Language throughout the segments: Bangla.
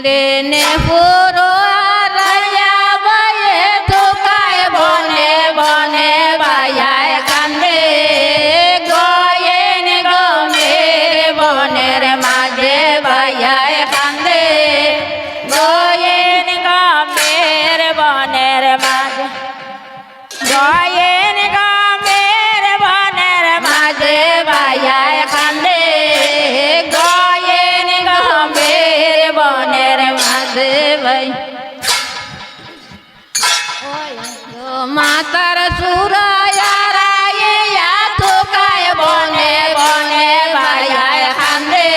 રે ને પૂરો মাতার সুরায়া তোকায় বনে বনে বায়ায় খান্দে।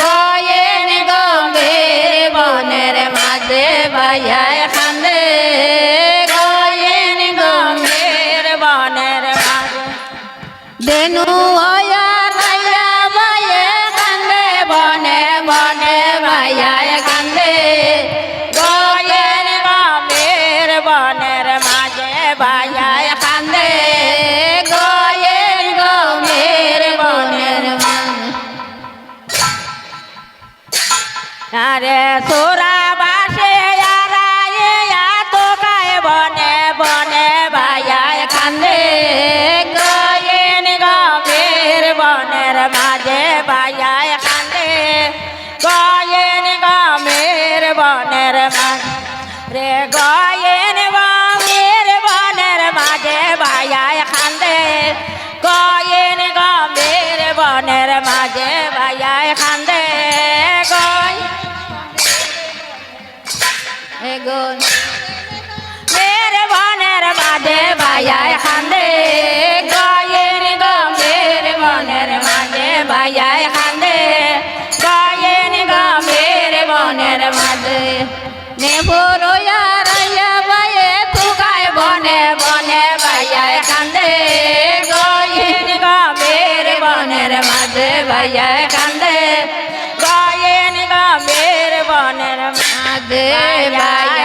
গয়েন গম্ভীর বনের মাঝে বায়ায় খান্দে। গয়েন গমের বনের মাঝে। দেনু আরে সোরা বাসে আরাইয়া তোকায় বনে বনে বায়ায় কান্দে গয়েন গমের বনের মাঝে বায়ায় কান্দে গয়েন গমের বনের মাঝে। রে গয়েন গয়ের গমের বনের মাঝে বায়ায় খান্দে গয়ের গমের বনের মাঝে। নেবরোয়া রাইয়া বায়ে তুকায় বনে বনে বায়ায় খান্দে গয়ের গমের বনের মাঝে বায়ায় খান্দে গয়ের গমের বনের মাঝে বায়ায়